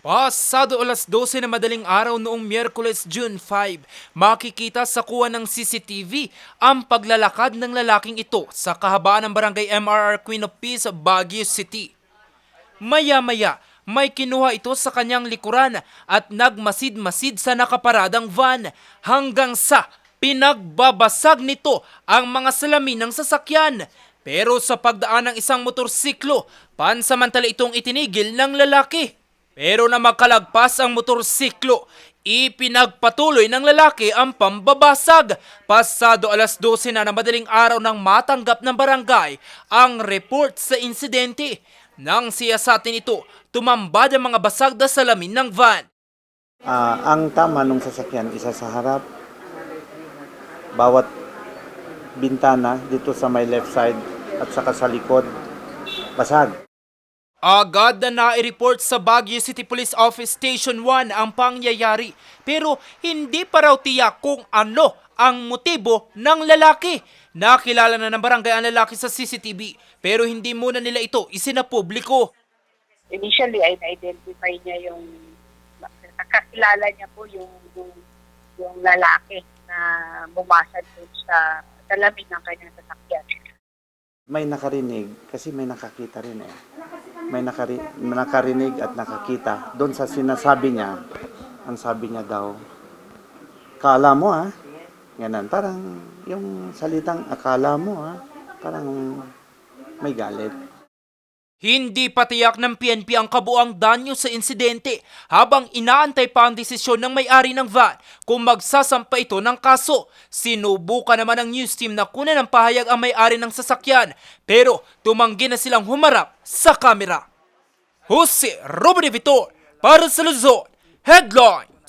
Pasado alas 12 na madaling araw noong Miyerkules, June 5, makikita sa kuha ng CCTV ang paglalakad ng lalaking ito sa kahabaan ng barangay MRR Queen of Peace, Baguio City. Maya-maya, may kinuha ito sa kanyang likuran at nagmasid-masid sa nakaparadang van hanggang sa pinagbabasag nito ang mga salamin ng sasakyan. Pero sa pagdaan ng isang motorsiklo, pansamantala itong itinigil ng lalaki. Pero na makalagpas ang motorsiklo, ipinagpatuloy ng lalaki ang pambabasag. Pasado alas 12 na na madaling araw nang matanggap ng barangay ang report sa insidente. Nang siyasatin ito, tumambad ang mga basag na salamin ng van. Ah, ang tama nung sasakyan, isa sa harap, bawat bintana dito sa may left side at saka sa likod, basag. Agad na nai-report sa Baguio City Police Office Station 1 ang pangyayari pero hindi pa raw tiyak kung ano ang motibo ng lalaki. Nakilala na ng barangay ang lalaki sa CCTV pero hindi muna nila ito isinapubliko. initially ay na-identify niya yung nakakilala niya po yung yung, yung lalaki na bumasad po sa salamin ng kanyang sasakyan. May nakarinig, kasi may nakakita rin eh. May nakari, nakarinig at nakakita. Doon sa sinasabi niya, ang sabi niya daw, kala mo ah, Ganon. Parang yung salitang akala mo ah, parang may galit. Hindi patiyak ng PNP ang kabuang danyo sa insidente habang inaantay pa ang desisyon ng may-ari ng van kung magsasampa ito ng kaso. Sinubukan naman ng news team na kunan ng pahayag ang may-ari ng sasakyan pero tumanggi na silang humarap sa kamera. Jose Robert Vitor para sa Luzon, Headline!